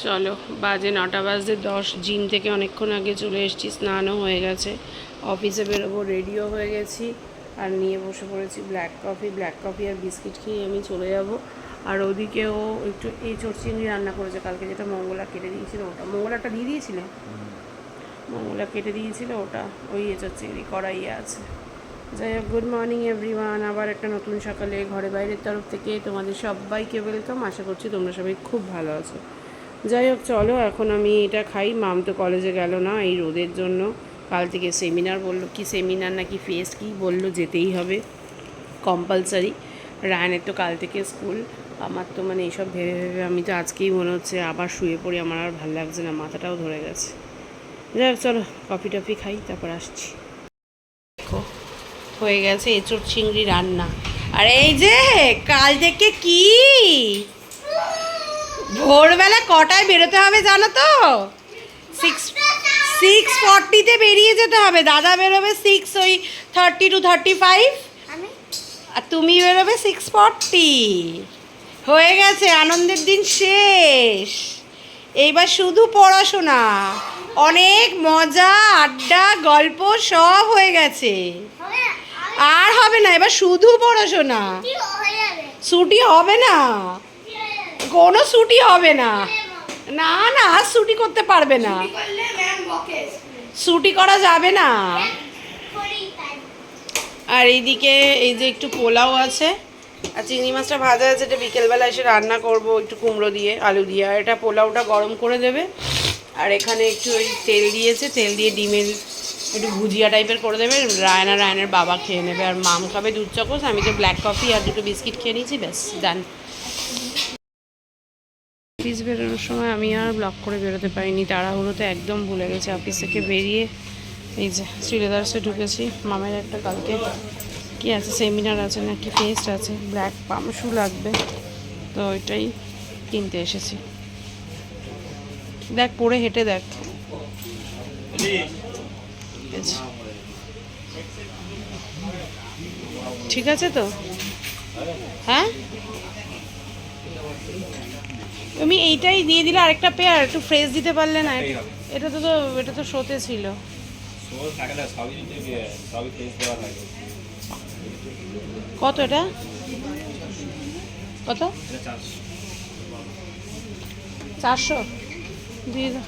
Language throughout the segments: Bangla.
চলো, বাজে নটা বাজে দশ, জিম থেকে অনেকক্ষণ আগে চলে এসেছি, স্নানও হয়ে গেছে। অফিসে বেরোবো, রেডিও হয়ে গেছি, আর নিয়ে বসে পড়েছি ব্ল্যাক কফি। ব্ল্যাক কফি আর বিস্কিট খেয়ে আমি চলে যাব। আর ওদিকেও একটু এই চিংড়ি রান্না করেছে, কালকে যেটা মঙ্গলা কেটে দিয়েছিল ওটা। মঙ্গলাটা দিয়ে দিয়েছিলে? মঙ্গলা কেটে দিয়েছিল ওটা, ওই এঁচড় চিংড়ি কড়াইয়ে আছে। যাই হোক গুড মর্নিং এভরিওয়ান আবার একটা নতুন সকালে ঘরে বাইরের তরফ থেকে তোমাদের সবাইকে ওয়েলকাম আশা করছি তোমরা সবাই খুব ভালো আছো। যাই হোক, চলো, এখন আমি এটা খাই। মাম তো কলেজে গেল না এই রোদের জন্য। কাল থেকে সেমিনার বলল, কি সেমিনার নাকি ফেস্ট কি বলল, যেতেই হবে। কম্পালসারি রায়নের তো কাল থেকে স্কুল আমার তো মানে এইসব ভেবে ভেবে আমি তো আজকেই মনে হচ্ছে আবার শুয়ে পড়ি, আমার আর ভালো লাগছে না, মাথাটাও ধরে গেছে। যাই হোক, চলো কফি টফি খাই, তারপর আসছি। দেখো, হয়ে গেছে এঁচড় চিংড়ি রান্না। আর এই যে, কাল থেকে কি? ভোরবেলা কটায় বেরোতে হবে জানো তো? সিক্স সিক্স ফর্টিতে বেরিয়ে যেতে হবে। দাদা বেরোবে সিক্স ওই থার্টি টু থার্টি ফাইভ আর তুমি বেরোবে সিক্স ফর্টি হয়ে গেছে আনন্দের দিন শেষ। এইবার শুধু পড়াশোনা। অনেক মজা আড্ডা গল্প সব হয়ে গেছে। আর হবে না এবার শুধু পড়াশোনা। ছুটি হবে না। কোনো ছুটি হবে না। না না আর ছুটি করতে পারবে না। ছুটি করা যাবে না। আর এইদিকে এই যে একটু পোলাও আছে আর চিংড়ি মাছটা ভাজা আছে এটা বিকেলবেলা এসে রান্না করব একটু কুমড়ো দিয়ে আলু দিয়ে। আর এটা পোলাওটা গরম করে দেবে। আর এখানে একটু ওই তেল দিয়েছে তেল দিয়ে ডিমের একটু ভুজিয়া টাইপের করে দেবে। রায়না রায়নের বাবা খেয়ে নেবে। আর মাম খাবে দুধ চকোস আমি তো ব্ল্যাক কফি আর দুটো বিস্কিট খেয়ে নিয়েছি ব্যাস ডান অফিস বেরোনোর সময় আমি আর ব্লক করে বেরোতে পারিনি। তাড়াহুড়োতে একদম ভুলে গেছি অফিস থেকে বেরিয়ে। এই যে, শ্রীলেদার্সে ঢুকেছি। মামের একটা কালকে কি আছে সেমিনার আছে নাকি ফেস্ট আছে। ব্ল্যাক পাম শু লাগবে। তো ওইটাই কিনতে এসেছি। দেখ, পরে হেঁটে দেখ। ঠিক আছে তো? হ্যাঁ? তুমি এইটাই দিয়ে দিলে আরেকটা পেয়ার একটু ফ্রেশ দিতে পারলে না। এটা তো তো এটা তো শোতে ছিল। কত এটা? কত? চারশো। চারশো? দিয়ে দাও।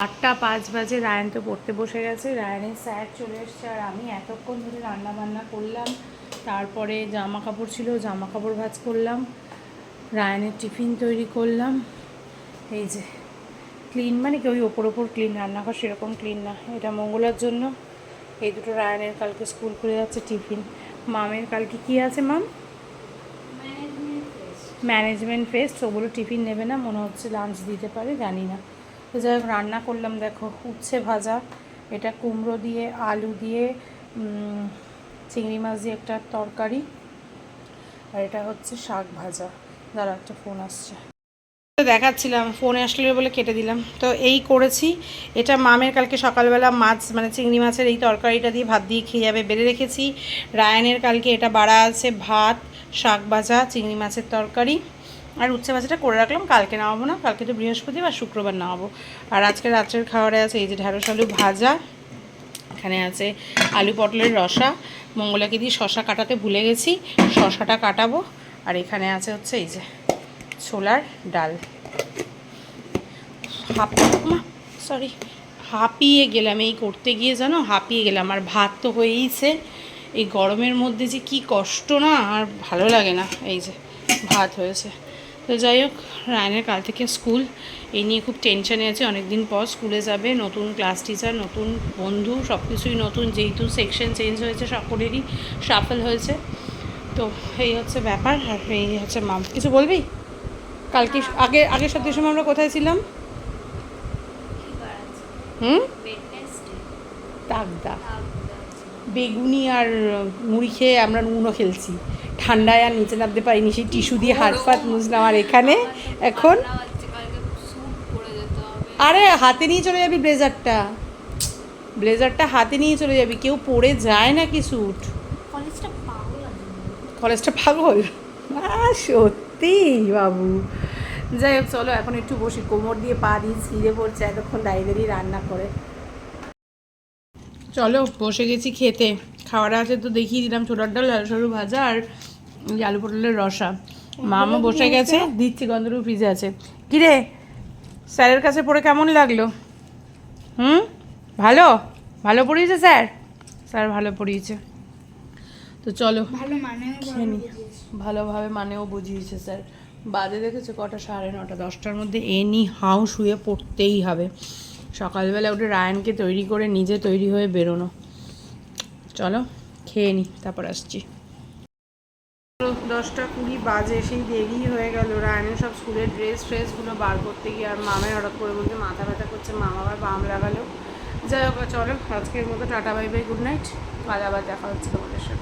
আটটা পাঁচ বাজে রায়ন তো পড়তে বসে গেছে। রায়নের স্যার চলে এসছে আর আমি এতক্ষণ ধরে রান্না বান্না করলাম। তারপরে জামা কাপড় ছিল জামা কাপড় ভাজ করলাম। রায়নের টিফিন তৈরি করলাম। এই যে ক্লিন মানে কি? ওই ওপর ওপর ক্লিন রান্নাঘর সেরকম ক্লিন না। এটা মঙ্গলার জন্য। এই দুটো রায়নের কালকে স্কুল খুলে যাচ্ছে টিফিন। মামের কালকে কি আছে, মাম? ম্যানেজমেন্ট ফেস্ট ওগুলো টিফিন নেবে না, মনে হচ্ছে লাঞ্চ দিতে পারে, জানি না। তো যাই হোক, রান্না করলাম, দেখো, উচ্ছে ভাজা। এটা কুমড়ো দিয়ে, আলু দিয়ে চিংড়ি মাছ দিয়ে একটা তরকারি। আর এটা হচ্ছে শাক ভাজা। দাঁড়া, একটা ফোন আসছে। দেখাচ্ছিলাম ফোনে আসলে বলে কেটে দিলাম। তো এই করেছি। এটা মামের কালকে সকালবেলা মাছ মানে চিংড়ি মাছের এই তরকারিটা দিয়ে ভাত দিয়ে খেয়ে যাবে বেড়ে রেখেছি। রায়নের কালকে এটা বাড়া আছে, ভাত, শাক ভাজা, চিংড়ি মাছের তরকারি। আর উচ্ছে ভাজাটা করে রাখলাম, কালকে নামাবো না, কালকে তো বৃহস্পতিবার শুক্রবার নামাবো। আর আজকে রাত্রের খাবারে আছে এই যে ঢ্যাঁড়স আলু ভাজা, এখানে আছে আলু পটলের রসা। মঙ্গলাকে দিয়ে শশা কাটাতে ভুলে গেছি, শশাটা কাটাবো। আর এখানে আছে হচ্ছে এই যে ছোলার ডাল। সরি হাঁপিয়ে গেলাম এই করতে গিয়ে জানো, হাঁপিয়ে গেলাম। আর ভাত তো হয়েইছে। এই গরমের মধ্যে যে কি কষ্ট না, আর ভালো লাগে না। এই যে ভাত হয়েছে। তো যাই হোক, রায়নের কাল থেকে স্কুল। এই নিয়ে খুব টেনশানে আছে। অনেক দিন পর স্কুলে যাবে। নতুন ক্লাস টিচার, নতুন বন্ধু সব কিছুই নতুন। যেহেতু সেকশন চেঞ্জ হয়েছে সকলেরই, সাফল হয়েছে। তো এই হচ্ছে ব্যাপার, আর এই হচ্ছে মাম। কিছু বলবি? কালকে, আগে, আগের সপ্তাহের সময় আমরা কোথায় ছিলাম? হুম? তাকদা বেগুনি আর মুড়ি খেয়ে আমরা নুনও খেলছি। ঠান্ডায় আর নিচে নামতে পারিনি, সেই টিস্যু দিয়ে হাত ফাত মুছলাম। আর এখানে, এখন? আরে, হাতে নিয়ে চলে যাবি ব্লেজারটা। ব্লেজারটা হাতে নিয়ে চলে যাবি। কেউ পরে যায় নাকি স্যুট? কলেজটা পাগল? সত্যি বাবু। যাই হোক চলো এখন একটু বসি। কোমর দিয়ে পা দিয়ে ছিঁড়ে পড়ছে এতক্ষণ দাঁড়িয়ে দাঁড়িয়ে রান্না করে। চলো বসে গেছি খেতে। খাওয়াটা আছে তো দেখিয়ে দিলাম ছোটার ডাল লাল সরু ভাজা আর আলু পটলের রসা। মামা বসে গেছে দিচ্ছি গন্ধরু ফ্রিজে আছে। কিরে স্যারের কাছে পড়ে কেমন লাগল? হুম? ভালো? ভালো পড়িয়েছে স্যার? স্যার ভালো পড়িয়েছে। তো চলো মানে। ভালোভাবে মানেও বুঝিয়েছে স্যার। বাজে দেখেছে কটা? সাড়ে নটা দশটার মধ্যে এনি হাউ শুয়ে পড়তেই হবে। সকালবেলা উঠে রায়নকে তৈরি করে নিজে তৈরি হয়ে বেরোনো। চলো খেয়ে নি তারপর আসছি। দশটা কুড়ি বাজে সেই দেরি হয়ে গেল। রায়নের সব স্কুলের ড্রেস ফ্রেসগুলো বার করতে গিয়ে আর মামাই হঠাৎ করে বলতে মাথা ব্যথা করছে মামা আবার বাম লাগালো। যাই হোক চলো আজকের মতো tata bye bye good night. কাল আবার দেখা হচ্ছে তোমাদের সাথে।